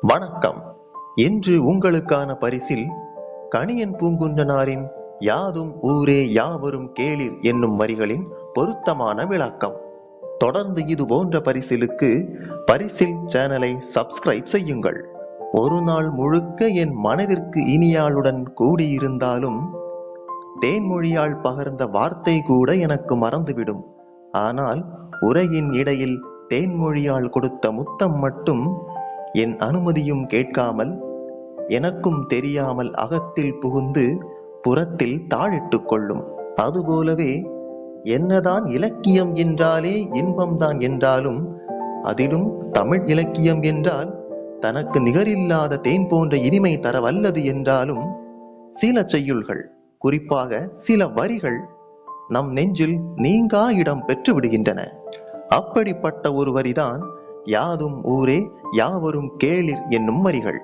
வணக்கம். இன்று உங்களுக்கான பரிசில் கணியன் பூங்குன்றனாரின் யாதும் ஊரே யாவரும் கேளிர் என்னும் வரிகளின் பொருத்தமான விளக்கம். தொடர்ந்து இது போன்ற பரிசிலுக்கு பரிசில் சேனலை சப்ஸ்கிரைப் செய்யுங்கள். ஒரு நாள் முழுக்க என் மனதிற்கு இனியாளுடன் கூடியிருந்தாலும் தேன்மொழியால் பகர்ந்த வார்த்தை கூட எனக்கு மறந்துவிடும். ஆனால் உரையின் இடையில் தேன்மொழியால் கொடுத்த முத்தம் மட்டும் என் அனுமதியும் கேட்காமல் எனக்கும் தெரியாமல் அகத்தில் புகுந்து புறத்தில் தாழிட்டுக் கொள்ளும். அதுபோலவே என்னதான் இலக்கியம் என்றாலே இன்பம்தான் என்றாலும் அதிலும் தமிழ் இலக்கியம் என்றால் தனக்கு நிகரில்லாத தேன் போன்ற இனிமை தர வல்லது என்றாலும் சில செய்யுள்கள் குறிப்பாக சில வரிகள் நம் நெஞ்சில் நீங்கா இடம் பெற்று விடுகின்றன அப்படிப்பட்ட ஒரு வரிதான் யாதும் ஊரே யாவரும் கேளிர் என்னும் வரிகள்.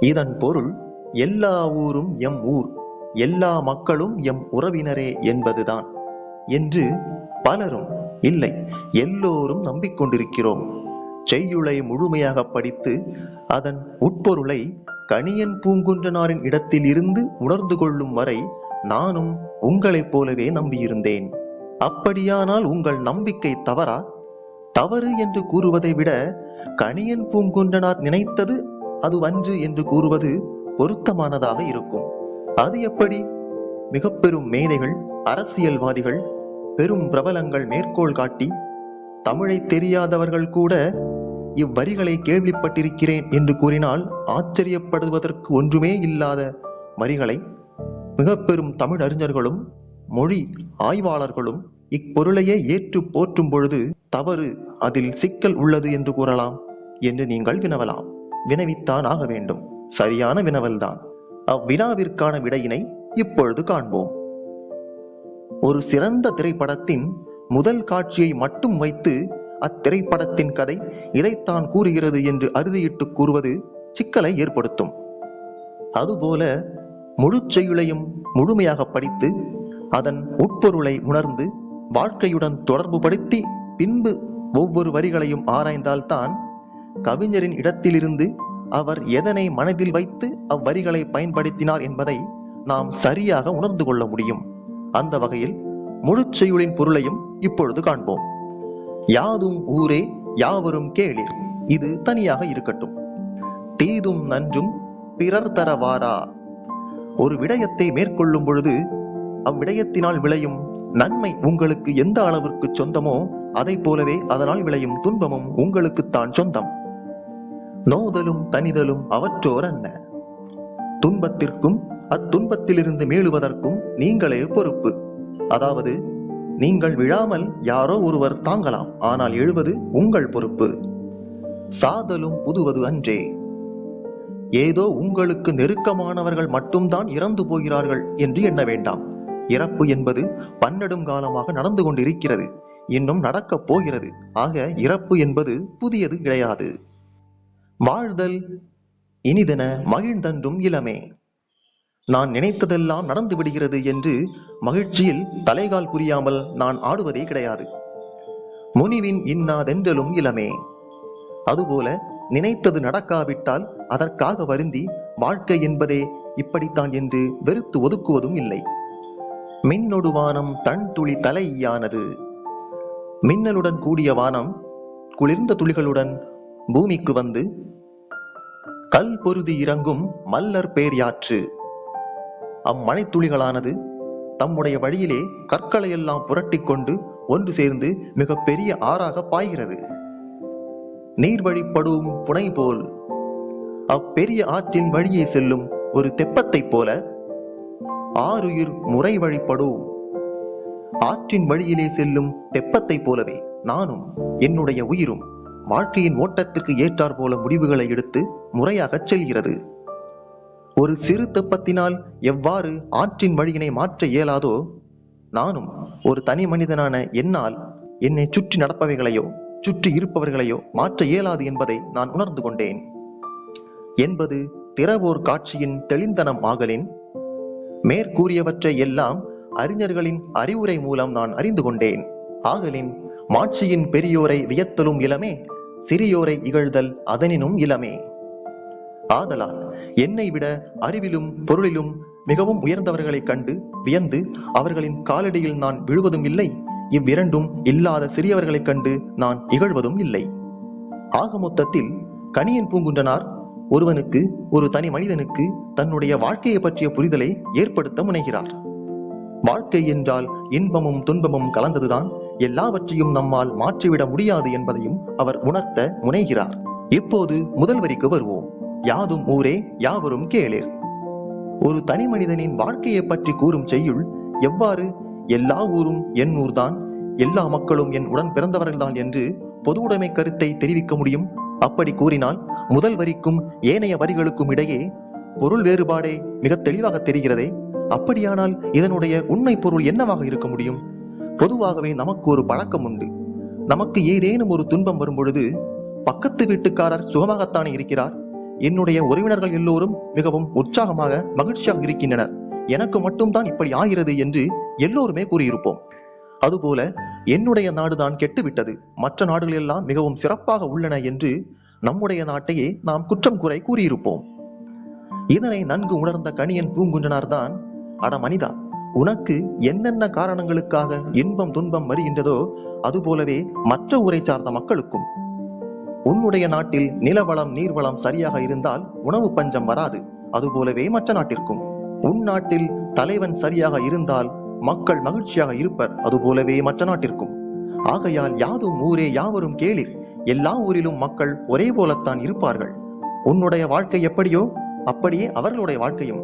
இதன் பொருள் எல்லா ஊரும் எம் ஊர் எல்லா மக்களும் எம் உறவினரே என்பதுதான். என்று பலரும் இல்லை எல்லோரும் நம்பிக்கொண்டிருக்கிறோம். செய்யுளை முழுமையாக படித்து அதன் உட்பொருளை கணியன் பூங்குன்றனாரின் இடத்தில் இருந்து உணர்ந்து கொள்ளும் வரை நானும் உங்களைப் போலவே நம்பியிருந்தேன். அப்படியானால் உங்கள் நம்பிக்கை தவறா? தவறு என்று கூறுவதை விட கணியன் பூங்குன்றனார் நினைத்தது அது வன்று என்று கூறுவது பொருத்தமானதாக இருக்கும். அது எப்படி? மிக பெரும் மேதைகள் அரசியல்வாதிகள் பெரும் பிரபலங்கள் மேற்கோள் காட்டி தமிழை தெரியாதவர்கள் கூட இவ்வரிகளை கேள்விப்பட்டிருக்கிறேன் என்று கூறினால் ஆச்சரியப்படுவதற்கு ஒன்றுமே இல்லாத வரிகளை மிக பெரும் தமிழ் அறிஞர்களும் மொழி ஆய்வாளர்களும் இப்பொருளையே ஏற்று போற்றும் பொழுது தவறு அதில் சிக்கல் உள்ளது என்று கூறலாம் என்று நீங்கள் வினவலாம். வினவித்தான் ஆக வேண்டும். சரியான வினவல்தான். அவ்வினாவிற்கான விடையினை இப்பொழுது காண்போம். ஒரு சிறந்த திரைப்படத்தின் முதல் காட்சியை மட்டும் வைத்து அத்திரைப்படத்தின் கதை இதைத்தான் கூறுகிறது என்று அறுதியிட்டு கூறுவது சிக்கலை ஏற்படுத்தும். அதுபோல முழு செய்யுளையும் முழுமையாக படித்து அதன் உட்பொருளை உணர்ந்து வாழ்க்கையுடன் தொடர்பு படுத்தி பின்பு ஒவ்வொரு வரிகளையும் ஆராய்ந்தால்தான் கவிஞரின் இடத்திலிருந்து அவர் எதனை மனதில் வைத்து அவ்வரிகளை பயன்படுத்தினார் என்பதை நாம் சரியாக உணர்ந்து கொள்ள முடியும். அந்த வகையில் முழுச்செயுளின் பொருளையும் இப்பொழுது காண்போம். யாதும் ஊரே யாவரும் கேளிர். இது தனியாக இருக்கட்டும். தீதும் நன்றும் பிறர் தரவாரா? ஒரு விடயத்தை மேற்கொள்ளும் பொழுது அவ்விடயத்தினால் விளையும் நன்மை உங்களுக்கு எந்த அளவிற்கு சொந்தமோ அதை போலவே அதனால் விளையும் துன்பமும் உங்களுக்குத்தான் சொந்தம். நோதலும் தனிதலும் அவற்றோர் என்ன துன்பத்திற்கும் அத்துன்பத்திலிருந்து மீளுவதற்கும் நீங்களே பொறுப்பு. அதாவது நீங்கள் விழாமல் யாரோ ஒருவர் தாங்கலாம் ஆனால் எழுவது உங்கள் பொறுப்பு. சாதலும் புதுவது அன்றே. ஏதோ உங்களுக்கு நெருக்கமானவர்கள் மட்டும்தான் இறந்து போகிறார்கள் என்று எண்ண வேண்டாம். இறப்பு என்பது பன்னெடும் காலமாக நடந்து கொண்டிருக்கிறது. இன்னும் நடக்கப் போகிறது. ஆக இறப்பு என்பது புதியது கிடையாது. வாழ்தல் இனிதென மகிழ்ந்தன்றும் இளமே. நான் நினைத்ததெல்லாம் நடந்து விடுகிறது என்று மகிழ்ச்சியில் தலைகால் புரியாமல் நான் ஆடுவதே கிடையாது. முனிவின் இன்னாதென்றலும் இளமே. அதுபோல நினைத்தது நடக்காவிட்டால் அதற்காக வருந்தி வாழ்க்கை என்பதே இப்படித்தான் என்று வெறுத்து ஒதுக்குவதும் இல்லை. மின்னொடு வானம் தன் துளி தலையானது. மின்னலுடன் கூடிய வானம் குளிர்ந்த துளிகளுடன் பூமிக்கு வந்து கல் பொருதி இறங்கும் மல்லர் பேர்யாற்று அம்மழைத்துளிகளானது தம்முடைய வழியிலே கற்களை எல்லாம் புரட்டிக் கொண்டு ஒன்று சேர்ந்து மிக பெரிய ஆறாக பாய்கிறது. நீர் வழிப்படும் புனை போல் அப்பெரிய ஆற்றின் வழியே செல்லும் ஒரு தெப்பத்தைப் போல ஆறுயிர் முறை வழிப்படும் ஆற்றின் வழியிலே செல்லும் தெப்பத்தைப் போலவே நானும் என்னுடைய உயிரும் வாழ்க்கையின் ஓட்டத்திற்கு ஏற்றார் போல முடிவுகளை எடுத்து முறையாகச் செல்கிறது. ஒரு சிறு தெப்பத்தினால் எவ்வாறு ஆற்றின் வழியினை மாற்ற இயலாதோ நானும் ஒரு தனி மனிதனான என்னால் என்னை சுற்றி நடப்பவைகளையோ சுற்றி இருப்பவர்களையோ மாற்ற இயலாது என்பதை நான் உணர்ந்து கொண்டேன். என்பது திறவோர் காட்சியின் தெளிந்தனம் ஆகலின் மேற்கூறியவற்றை எல்லாம் அறிஞர்களின் அறிவுரை மூலம் நான் அறிந்து கொண்டேன். ஆகலின் மாட்சியின் பெரியோரை வியத்தலும் இளமே சிறியோரை இகழ்தல் அதனினும் இளமே. ஆதலால் என்னை விட அறிவிலும் பொருளிலும் மிகவும் உயர்ந்தவர்களைக் கண்டு வியந்து அவர்களின் காலடியில் நான் விழுவதும் இல்லை இவ்விரண்டும் இல்லாத சிறியவர்களைக் கண்டு நான் இகழ்வதும் இல்லை. ஆக மொத்தத்தில் கணியன் பூங்குன்றனார் ஒருவனுக்கு ஒரு தனி மனிதனுக்கு தன்னுடைய வாழ்க்கையை பற்றிய புரிதலை ஏற்படுத்த முனைகிறார். வாழ்க்கை என்றால் இன்பமும் துன்பமும் கலந்ததுதான் எல்லாவற்றையும் நம்மால் மாற்றிவிட முடியாது என்பதையும் அவர் உணர்த்த முனைகிறார். இப்போது முதல் வரிக்கு வருவோம். யாதும் ஊரே யாவரும் கேளீர். ஒரு தனி மனிதனின் வாழ்க்கையை பற்றி கூறும் செய்யுள் எவ்வாறு எல்லா ஊரும் என் ஊர்தான் எல்லா மக்களும் என் உடன் பிறந்தவர்கள்தான் என்று பொது உடைமை கருத்தை தெரிவிக்க முடியும்? அப்படி கூறினால் முதல் வரிக்கும் ஏனைய வரிகளுக்கும் இடையே பொருள் வேறுபாடே மிக தெளிவாக தெரிகிறதே. அப்படியானால் இதனுடைய உண்மை பொருள் என்னவாக இருக்க முடியும்? பொதுவாகவே நமக்கு ஒரு பழக்கம் உண்டு. நமக்கு ஏதேனும் ஒரு துன்பம் வரும் பொழுது பக்கத்து வீட்டுக்காரர் சுகமாகத்தானே இருக்கிறார்? என்னுடைய உறவினர்கள் எல்லோரும் மிகவும் உற்சாகமாக மகிழ்ச்சியாக இருக்கின்றனர். எனக்கு மட்டும்தான் இப்படி ஆகிறது என்று எல்லோருமே கூறியிருப்போம். அதுபோல என்னுடைய நாடுதான் கெட்டுவிட்டது. மற்ற நாடுகள் எல்லாம் மிகவும் சிறப்பாக உள்ளன என்று நம்முடைய நாட்டையே நாம் குற்றம் குறை கூறியிருப்போம். இதனை நன்கு உணர்ந்த கணியன் பூங்குன்றனார் தான் அட மனிதா உனக்கு என்னென்ன காரணங்களுக்காக இன்பம் துன்பம் வருகின்றதோ அதுபோலவே மற்ற ஊரை சார்ந்த மக்களுக்கும். உன்னுடைய நாட்டில் நிலவளம் நீர்வளம் சரியாக இருந்தால் உணவு பஞ்சம் வராது அதுபோலவே மற்ற நாட்டிற்கும். உன் நாட்டில் தலைவன் சரியாக இருந்தால் மக்கள் மகிழ்ச்சியாக இருப்பர் அதுபோலவே மற்ற நாட்டிற்கும். ஆகையால் யாதும் ஊரே யாவரும் கேளிர். எல்லா ஊரிலும் மக்கள் ஒரே போலத்தான் இருப்பார்கள். உன்னுடைய வாழ்க்கை எப்படியோ அப்படியே அவர்களுடைய வாழ்க்கையும்.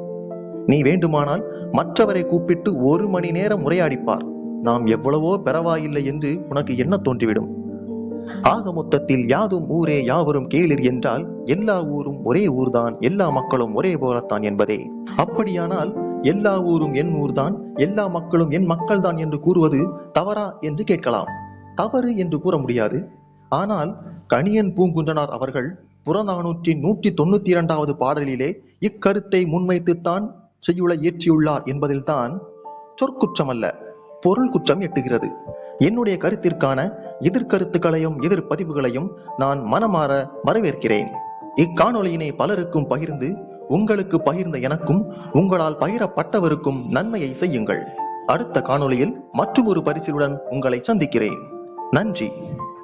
நீ வேண்டுமானால் மற்றவரை கூப்பிட்டு ஒரு மணி நேரம் உரையாடிப்பார். நாம் எவ்வளவோ பெறவாயில்லை என்று உனக்கு என்ன தோன்றிவிடும்? ஆக மொத்தத்தில் யாதும் ஊரே யாவரும் கேளிர் என்றால் எல்லா ஊரும் ஒரே ஊர்தான் எல்லா மக்களும் ஒரே போலத்தான் என்பதே. அப்படியானால் எல்லா ஊரும் என் ஊர்தான் எல்லா மக்களும் என் மக்கள்தான் என்று கூறுவது தவறா என்று கேட்கலாம். தவறு என்று கூற முடியாது. ஆனால் கணியன் பூங்குன்றனார் அவர்கள் புறநானூற்றி நூற்றி தொண்ணூத்தி இரண்டாவது பாடலிலே இக்கருத்தை முன்வைத்துத்தான் செய்யுளை இயற்றியுள்ளார் என்பதில்தான் சொற்குற்றமல்ல பொருள் குற்றம் எட்டுகிறது. என்னுடைய கருத்திற்கான எதிர்கருத்துக்களையும் எதிர்பதிவுகளையும் நான் மனமாற வரவேற்கிறேன். இக்காணொலியினை பலருக்கும் பகிர்ந்து உங்களுக்கு பகிர்ந்த எனக்கும் உங்களால் பகிரப்பட்டவருக்கும் நன்மையை செய்யுங்கள். அடுத்த காணொளியில் மற்றொரு பரிசிலுடன் உங்களை சந்திக்கிறேன். நன்றி.